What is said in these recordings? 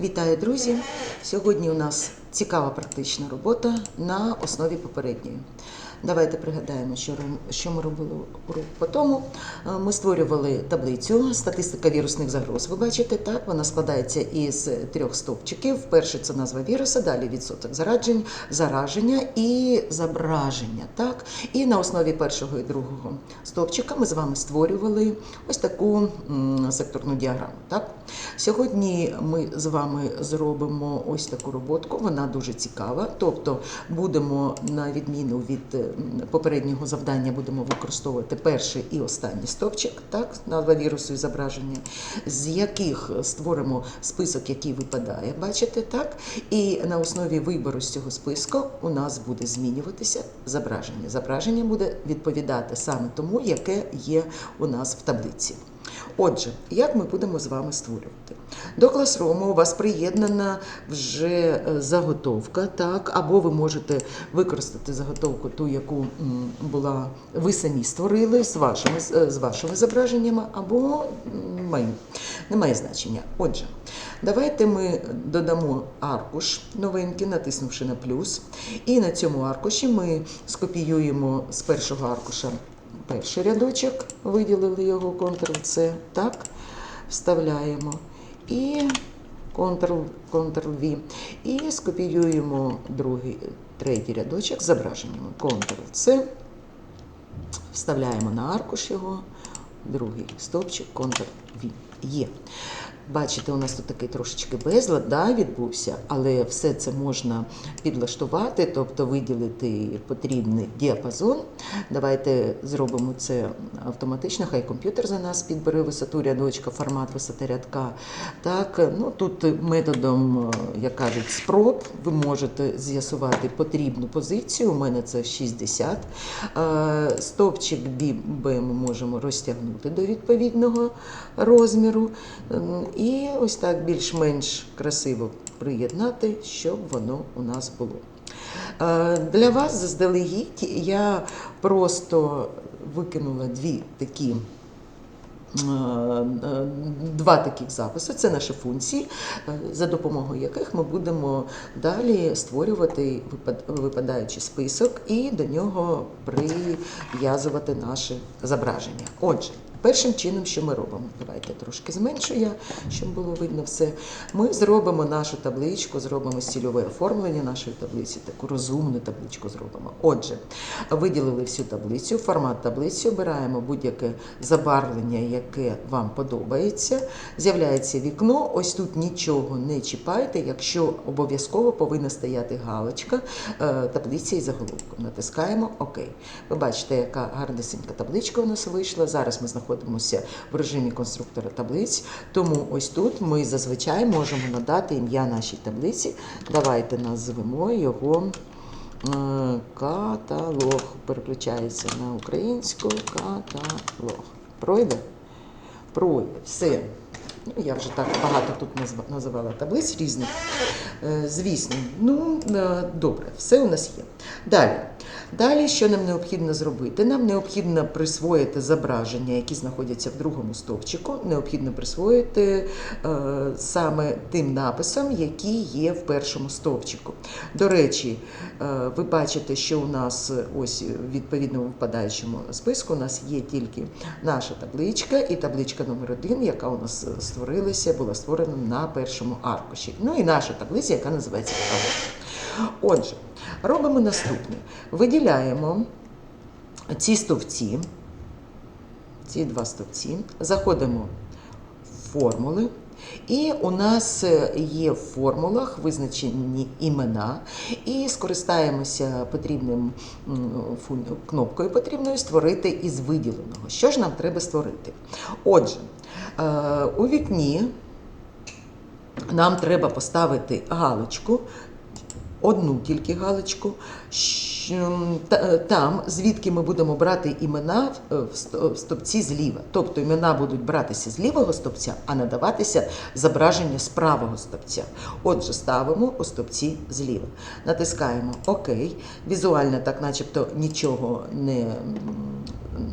Вітаю, друзі! Сьогодні у нас цікава практична робота на основі попередньої. Давайте пригадаємо, що, ми робили урок по тому. Е, Ми створювали таблицю статистика вірусних загроз. Ви бачите, так вона складається із трьох стовпчиків. Перший це назва віруса, далі відсоток заражень, зараження і зображення. Так? І на основі першого і другого стовпчика ми з вами створювали ось таку секторну діаграму. Так? Сьогодні ми з вами зробимо ось таку роботку. Вона дуже цікава. Тобто будемо на відміну від попереднього завдання, будемо використовувати перший і останній стовпчик, так, на вірусу і зображення, з яких створимо список, який випадає, бачите, так? І на основі вибору з цього списку у нас буде змінюватися зображення. Зображення буде відповідати саме тому, яке є у нас в таблиці. Отже, як ми будемо з вами створювати? До класрому у вас приєднана вже е, заготовка, так, або ви можете використати заготовку, ту, яку була ви самі створили з вашими, е, з вашими зображеннями, або м, мою. Немає значення. Отже, давайте ми додамо аркуш новенький, натиснувши на плюс. І на цьому аркуші ми скопіюємо з першого аркуша перший рядочок, виділили його Ctrl-C, так, вставляємо. І Ctrl, Ctrl-V. І скопіюємо другий, третій рядочок з зображеннями. Ctrl-C, вставляємо на аркуш його, другий стовпчик, Ctrl-V. Є. Бачите, у нас тут такий трошечки безлад да, відбувся, але все це можна підлаштувати, тобто виділити потрібний діапазон. Давайте зробимо це автоматично, хай комп'ютер за нас підбере висоту рядочка, формат висоти рядка. Так, ну, тут методом, е, як кажуть, спроб ви можете з'ясувати потрібну позицію. У мене це 60. Е, Стовпчик B, B ми можемо розтягнути до відповідного розміру. М, І ось так більш-менш красиво приєднати, щоб воно у нас було. Е, Для вас заздалегідь я просто викинула дві такі. е, Два таких записи це наші функції, е, за допомогою яких ми будемо далі створювати випадаючий список і до нього прив'язувати наше зображення. Отже, першим чином, що ми робимо? Давайте трошки зменшу я, щоб було видно все. Ми зробимо нашу табличку, зробимо стільове оформлення нашої таблиці, таку розумну табличку зробимо. Отже, виділили всю таблицю, формат таблиці, обираємо будь-яке забарвлення, яке вам подобається. З'являється вікно. Ось тут нічого не чіпайте, якщо обов'язково повинна стояти галочка е, таблиця і заголовку. Натискаємо ОК. Ви бачите, яка гарнесенька табличка у нас вийшла. Зараз ми знаходимося в режимі конструктора таблиць, тому ось тут ми зазвичай можемо надати ім'я нашій таблиці. Давайте назвемо його. е, Каталог переключається на українську каталог. Пройде? Пройде. Все. Ну, я вже так багато тут називала таблиць різних. Е, Звісно, ну е, добре, все у нас є. Далі. Далі, що нам необхідно зробити? Нам необхідно присвоїти зображення, які знаходяться в другому стовпчику. Необхідно присвоїти е, саме тим написом, які є в першому стовпчику. До речі, е, ви бачите, що у нас е, ось в відповідному впадаючому списку у нас є тільки наша табличка і табличка номер один, яка у нас е, створилася, була створена на першому аркуші. Ну і наша таблиця, яка називається «Каталог». Отже, робимо наступне: виділяємо ці стовпці, ці два стовпці, заходимо в формули. І у нас е, є в формулах визначені імена, і скористаємося потрібним кнопкою потрібною створити із виділеного. Що ж нам треба створити? Отже, е, у вікні нам треба поставити галочку, одну тільки галочку. Там, звідки ми будемо брати імена в- в сто- в стопці зліва. Тобто імена будуть братися з лівого стопця, а надаватися зображення з правого стопця. Отже, ставимо у стопці зліва. Натискаємо ОК. Візуально, так начебто нічого не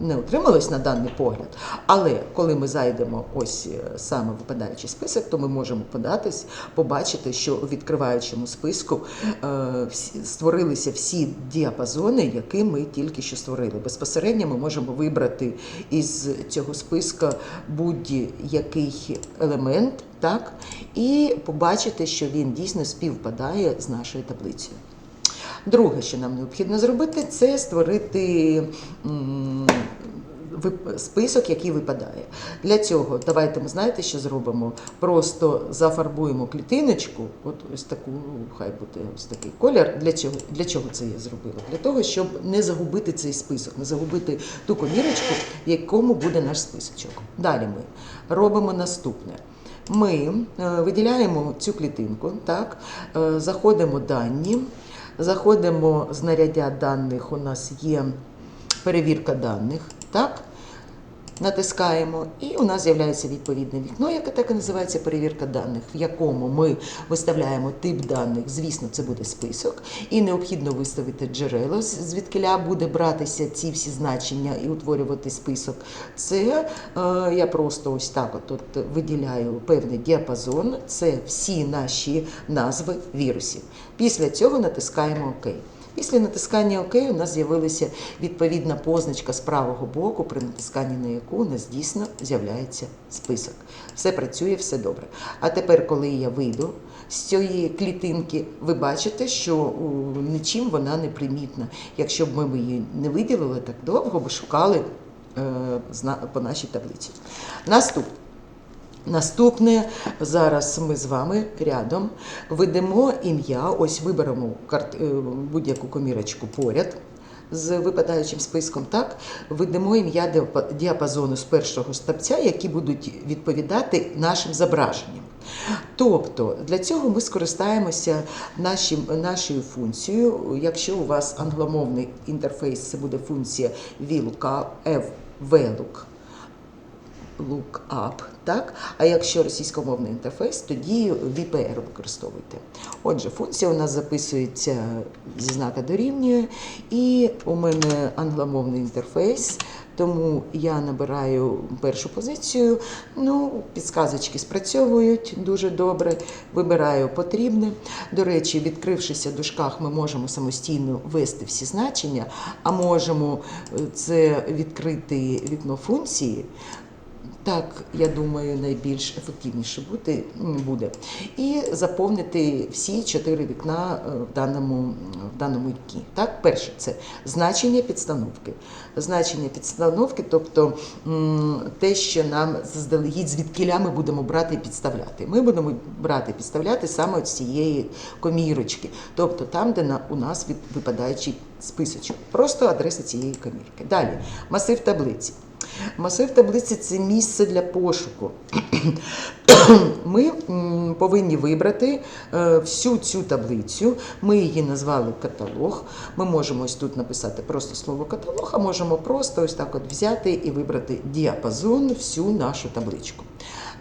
не отрималось на даний погляд. Але коли ми зайдемо ось е, саме в випадаючий список, то ми можемо податись, побачити, що у відкриваючому списку е, створилися всі діапазони, які ми тільки що створили. Безпосередньо ми можемо вибрати із цього списка будь-який елемент, так, і побачити, що він дійсно співпадає з нашою таблицею. Друге, що нам необхідно зробити, це створити список, який випадає. Для цього давайте ми знаєте, що зробимо? Просто зафарбуємо клітиночку, от ось таку, ну, хай буде ось такий колір. Для чого, для чого це я зробила? Для того, щоб не загубити цей список, не загубити ту комірочку, в якому буде наш списочок. Далі ми робимо наступне. Ми е, виділяємо цю клітинку, так, е, заходимо дані, заходимо з наряддя даних, у нас є перевірка даних, так, натискаємо, і у нас з'являється відповідне вікно, яке так і називається перевірка даних, в якому ми виставляємо тип даних, звісно, це буде список, і необхідно виставити джерело, звідкиля буде братися ці всі значення і утворювати список. Це е, я просто ось так от, от виділяю певний діапазон, це всі наші назви вірусів. Після цього натискаємо ОК. Після натискання ОК у нас з'явилася відповідна позначка з правого боку, при натисканні на яку у нас дійсно з'являється список. Все працює, все добре. А тепер, коли я вийду з цієї клітинки, ви бачите, що нічим вона не примітна. Якщо б ми її не виділили так довго, б шукали е, по нашій таблиці. Наступне. Наступне зараз ми з вами рядом ведемо ім'я. Ось виберемо карт- е, будь-яку комірочку поряд з випадаючим списком. Так ведемо ім'я діапа- діапазону з першого стопця, які будуть відповідати нашим зображенням. Тобто для цього ми скористаємося нашим, нашою функцією. Якщо у вас англомовний інтерфейс, це буде функція VLOOKUP, VLOOK lookup, так? А якщо російськомовний інтерфейс, тоді VPR використовуйте. Отже, функція у нас записується зі знака дорівнює, і у мене англомовний інтерфейс, тому я набираю першу позицію. Ну, підсказочки спрацьовують дуже добре. Вибираю потрібне. До речі, відкрившися в дужках, ми можемо самостійно ввести всі значення, а можемо е, це відкрити вікно функції. Так, я думаю, найбільш ефективніше бути, буде. І заповнити всі чотири вікна е, в даному, в даному вікні. Так, перше це значення підстановки. Значення підстановки, тобто те, що нам заздалегідь, звідкиля ми будемо брати і підставляти. Ми будемо брати і підставляти саме з цієї комірочки, тобто там, де у нас випадаючий списочок. Просто адреса цієї комірки. Далі, масив таблиці. Масив таблиці це місце для пошуку. Ми повинні вибрати е, всю цю таблицю. Ми її назвали каталог. Ми можемо ось тут написати просто слово каталог, а можемо просто ось так от взяти і вибрати діапазон, всю нашу табличку.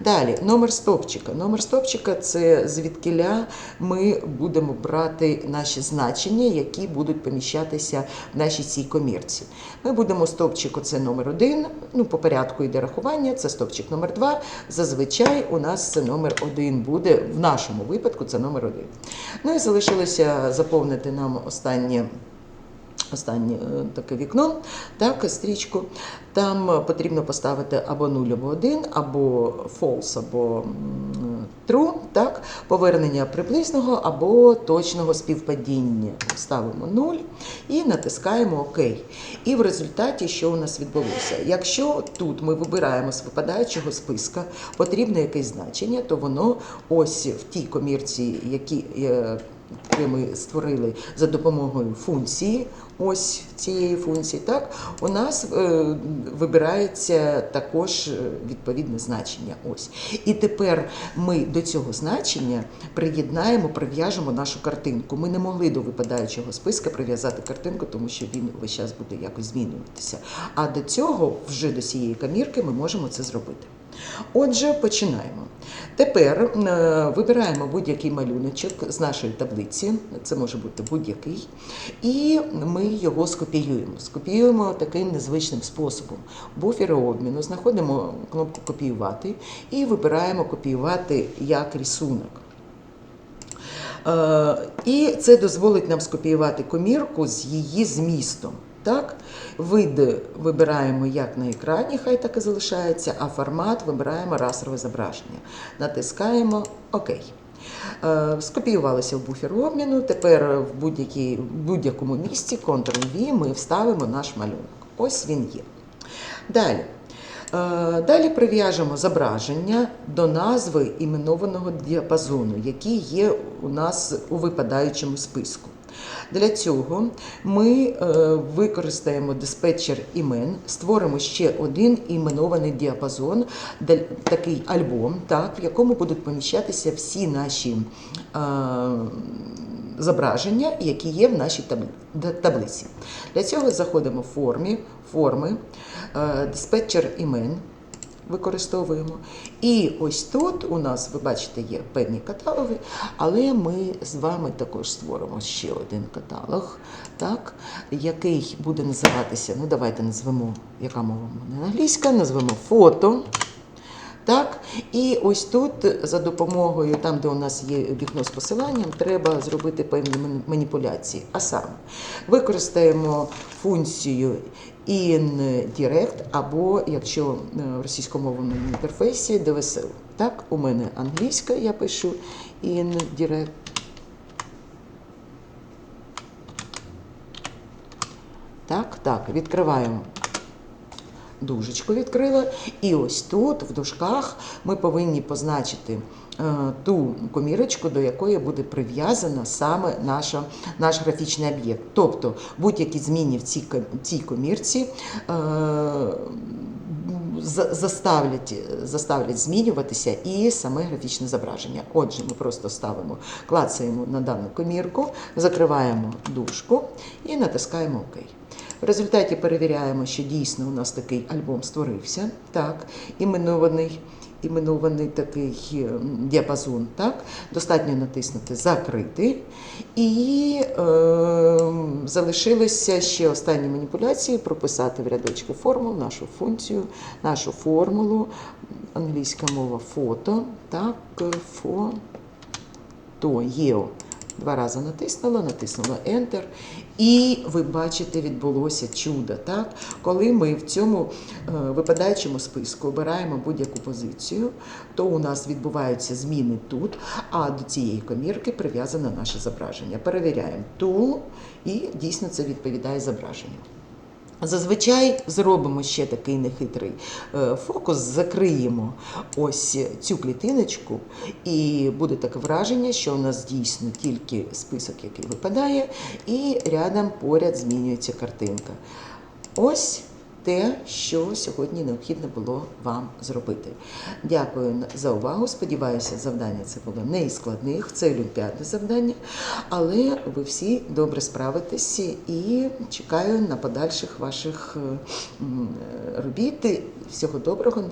Далі, номер стопчика. Номер стопчика це звідкиля ми будемо брати наші значення, які будуть поміщатися в нашій цій комірці. Ми будемо стопчик, оце номер один. Ну, по порядку йде рахування, це стопчик номер два. Зазвичай у нас це номер один буде. В нашому випадку це номер один. Ну і залишилося заповнити нам останнє. Останнє е, таке вікно, так, стрічку. Там е, потрібно поставити або 0, або 1, або false, або true, так, повернення приблизного або точного співпадіння. Ставимо 0 і натискаємо ОК. І в результаті, що у нас відбулося? Якщо тут ми вибираємо з випадаючого списка потрібне якесь значення, то воно ось в тій комірці, які. Яке ми створили за допомогою функції, ось цієї функції, так, у нас е, вибирається також е, відповідне значення. Ось. І тепер ми до цього значення приєднаємо, прив'яжемо нашу картинку. Ми не могли до випадаючого списка прив'язати картинку, тому що він весь час буде якось змінюватися. А до цього, вже до цієї камірки, ми можемо це зробити. Отже, починаємо. Тепер е, вибираємо будь-який малюночок з нашої таблиці, це може бути будь-який, і ми його скопіюємо. Скопіюємо таким незвичним способом. В буфері обміну знаходимо кнопку Копіювати і вибираємо копіювати як рисунок. Е, І це дозволить нам скопіювати комірку з її змістом. Так? Вид вибираємо як на екрані, хай так і залишається, а формат вибираємо расове зображення. Натискаємо ОК. Е, Скопіювалося в буфер обміну. Тепер в будь-якому місці Ctrl-V ми вставимо наш малюнок. Ось він є. Далі. Е, Далі прив'яжемо зображення до назви іменованого діапазону, який є у нас у випадаючому списку. Для цього ми е, використаємо диспетчер імен, створимо ще один іменований діапазон, такий альбом, так, в якому будуть поміщатися всі наші е, зображення, які є в нашій табли- таблиці. Для цього заходимо в формі, форми, е, диспетчер імен. Використовуємо. І ось тут у нас, ви бачите, є певні каталоги, але ми з вами також створимо ще один каталог, так, який буде називатися, ну давайте назвемо, яка мова англійська, назвемо фото. Так, і ось тут за допомогою, там, де у нас є вікно з посиланням, треба зробити певні маніпуляції. А саме використаємо функцію InDirect, або якщо е, в російськомовному інтерфейсі DVSL. Так, у мене англійська, я пишу InDirect. Так, так, відкриваємо дужечку відкрила. І ось тут, в дужках, ми повинні позначити е, ту комірочку, до якої буде прив'язана саме наша, наш графічний об'єкт. Тобто будь-які зміни в цій, цій комірці. Е, Заставлять, заставлять змінюватися і саме графічне зображення. Отже, ми просто ставимо, клацаємо на дану комірку, закриваємо дужку і натискаємо ОК. В результаті перевіряємо, що дійсно у нас такий альбом створився, так, іменований, іменований такий е, діапазон. Так. Достатньо натиснути Закрити. І е, залишилися ще останні маніпуляції прописати в рядочки формул, нашу функцію, нашу формулу, англійська мова фото, так, фо, то ЄО. Два рази натиснула, натиснула Enter. І ви бачите, відбулося чудо. Так? Коли ми в цьому е, випадаючому списку обираємо будь-яку позицію, то у нас відбуваються зміни тут, а до цієї комірки прив'язане наше зображення. Перевіряємо тул, і дійсно це відповідає зображенню. Зазвичай зробимо ще такий нехитрий е, фокус, закриємо ось цю клітиночку, і буде таке враження, що у нас дійсно тільки список, який випадає, і рядом поряд змінюється картинка. Ось те, що сьогодні необхідно було вам зробити. Дякую за увагу. Сподіваюся, завдання це було не із складних, це олімпіадне завдання, але ви всі добре справитесь і чекаю на подальших ваших робіт. Всього доброго